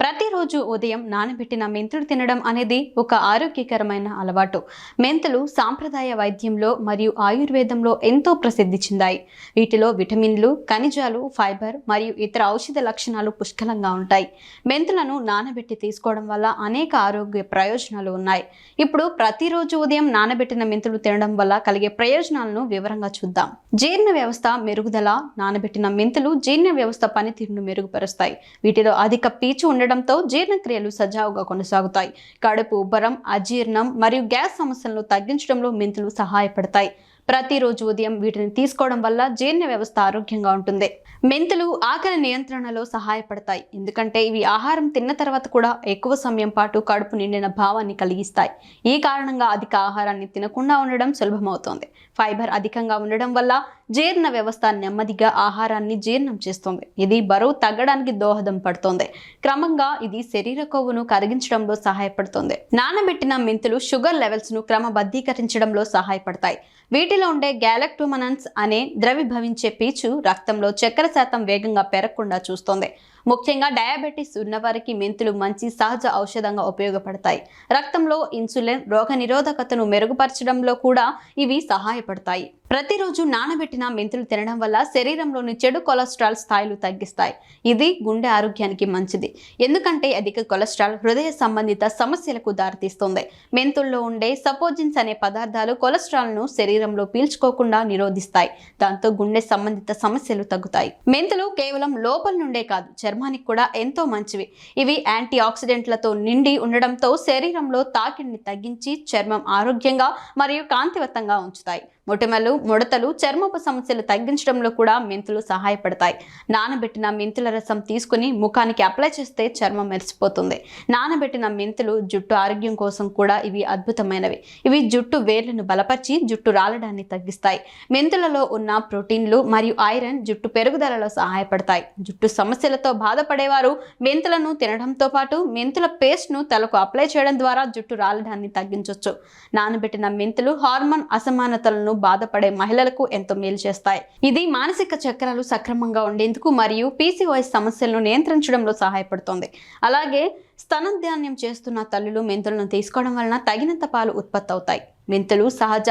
ప్రతిరోజు ఉదయం నానబెట్టిన మెంతులు తినడం అనేది ఒక ఆరోగ్యకరమైన అలవాటు. మెంతులు సాంప్రదాయ వైద్యంలో మరియు ఆయుర్వేదంలో ఎంతో ప్రసిద్ధి చెందాయి. వీటిలో విటమిన్లు ఖనిజాలు ఫైబర్ మరియు ఇతర ఔషధ లక్షణాలు పుష్కలంగా ఉంటాయి. మెంతులను నానబెట్టి తీసుకోవడం వల్ల అనేక ఆరోగ్య ప్రయోజనాలు ఉన్నాయి. ఇప్పుడు ప్రతిరోజు ఉదయం నానబెట్టిన మెంతులు తినడం వల్ల కలిగే ప్రయోజనాలను వివరంగా చూద్దాం. జీర్ణ వ్యవస్థ మెరుగుదల నానబెట్టిన మెంతులు జీర్ణ వ్యవస్థ పనితీరును మెరుగుపరుస్తాయి. వీటిలో అధిక పీచు ఉండడం ఉండడంతో జీర్ణక్రియలు సజావుగా కొనసాగుతాయి. కడుపు ఉబ్బరం అజీర్ణం మరియు గ్యాస్ సమస్యలను తగ్గించడంలో మెంతులు సహాయపడతాయి. ప్రతిరోజు ఉదయం వీటిని తీసుకోవడం వల్ల జీర్ణ వ్యవస్థ ఆరోగ్యంగా ఉంటుంది. మెంతులు ఆకలి నియంత్రణలో సహాయపడతాయి. ఎందుకంటే ఇవి ఆహారం తిన్న తర్వాత కూడా ఎక్కువ సమయం పాటు కడుపు నిండిన భావాన్ని కలిగిస్తాయి. ఈ కారణంగా అధిక ఆహారాన్ని తినకుండా ఉండడం సులభమవుతోంది. ఫైబర్ అధికంగా ఉండడం వల్ల జీర్ణ వ్యవస్థ నెమ్మదిగా ఆహారాన్ని జీర్ణం చేస్తుంది. ఇది బరువు తగ్గడానికి దోహదం పడుతోంది. క్రమంగా ఇది శరీర కొవ్వును కరిగించడంలో సహాయపడుతుంది. నానబెట్టిన మెంతులు షుగర్ లెవెల్స్ను క్రమబద్ధీకరించడంలో సహాయపడతాయి. వీటిలో ఉండే గ్యాలక్టోమనన్స్ అనే ద్రవిభవించే పీచు రక్తంలో చక్కెర శాతం వేగంగా పెరగకుండా చూస్తుంది. ముఖ్యంగా డయాబెటీస్ ఉన్నవారికి మెంతులు మంచి సహజ ఔషధంగా ఉపయోగపడతాయి. రక్తంలో ఇన్సులిన్ రోగ నిరోధకతను మెరుగుపరచడంలో కూడా ఇవి సహాయపడతాయి. ప్రతిరోజు నానబెట్టిన మెంతులు తినడం వల్ల శరీరంలోని చెడు కొలెస్ట్రాల్ స్థాయిలు తగ్గిస్తాయి. ఇది గుండె ఆరోగ్యానికి మంచిది. ఎందుకంటే అధిక కొలెస్ట్రాల్ హృదయ సంబంధిత సమస్యలకు దారితీస్తుంది. మెంతుల్లో ఉండే సపోజిన్స్ అనే పదార్థాలు కొలెస్ట్రాల్ను శరీరంలో పీల్చుకోకుండా నిరోధిస్తాయి. దాంతో గుండె సంబంధిత సమస్యలు తగ్గుతాయి. మెంతులు కేవలం లోపల నుండే కాదు చర్మానికి కూడా ఎంతో మంచివి. ఇవి యాంటీ ఆక్సిడెంట్లతో నిండి ఉండడంతో శరీరంలో తాకిడిని తగ్గించి చర్మం ఆరోగ్యంగా మరియు కాంతివంతంగా ఉంచుతాయి. మొటిమలు ముడతలు చర్మపు సమస్యలు తగ్గించడంలో కూడా మెంతులు సహాయపడతాయి. నానబెట్టిన మెంతుల రసం తీసుకుని ముఖానికి అప్లై చేస్తే చర్మం మెరిసిపోతుంది. నానబెట్టిన మెంతులు జుట్టు ఆరోగ్యం కోసం కూడా ఇవి అద్భుతమైనవి. ఇవి జుట్టు వేర్లను బలపరిచి జుట్టు రాలడాన్ని తగ్గిస్తాయి. మెంతులలో ఉన్న ప్రోటీన్లు మరియు ఐరన్ జుట్టు పెరుగుదలలో సహాయపడతాయి. జుట్టు సమస్యలతో బాధపడేవారు మెంతులను తినడంతో పాటు మెంతుల పేస్ట్ను తలకు అప్లై చేయడం ద్వారా జుట్టు రాలడాన్ని తగ్గించవచ్చు నానబెట్టిన మెంతులు హార్మోన్ అసమానతలను బాధపడే మహిళలకు ఎంతో మేలు చేస్తాయి. ఇది మానసిక చక్రాలు సక్రమంగా ఉండేందుకు మరియు పీసీఓఎస్ సమస్యలను నియంత్రించడంలో సహాయపడుతుంది. అలాగే స్తనధాన్యం చేస్తున్న తల్లులు మెంతులను తీసుకోవడం వలన తగినంత పాలు ఉత్పత్తి అవుతాయి. మెంతులు సహజ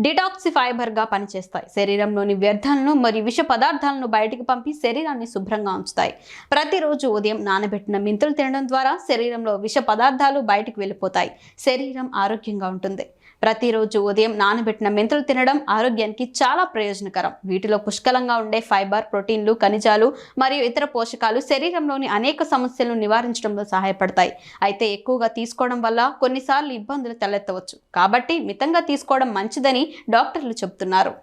డిటాక్సి ఫైబర్గా పనిచేస్తాయి. శరీరంలోని వ్యర్థాలను మరియు విష పదార్థాలను బయటికి పంపి శరీరాన్ని శుభ్రంగా ఉంచుతాయి. ప్రతిరోజు ఉదయం నానబెట్టిన మెంతులు తినడం ద్వారా శరీరంలో విష పదార్థాలు బయటికి వెళ్ళిపోతాయి. శరీరం ఆరోగ్యంగా ఉంటుంది. ప్రతిరోజు ఉదయం నానబెట్టిన మెంతులు తినడం ఆరోగ్యానికి చాలా ప్రయోజనకరం. వీటిలో పుష్కలంగా ఉండే ఫైబర్ ప్రోటీన్లు ఖనిజాలు మరియు ఇతర పోషకాలు శరీరంలోని అనేక సమస్యలను నివారించడంలో సహాయపడతాయి. అయితే ఎక్కువగా తీసుకోవడం వల్ల కొన్నిసార్లు ఇబ్బందులు తలెత్తవచ్చు. కాబట్టి మితంగా తీసుకోవడం మంచిదని డాక్టర్లు చెబుతున్నారు.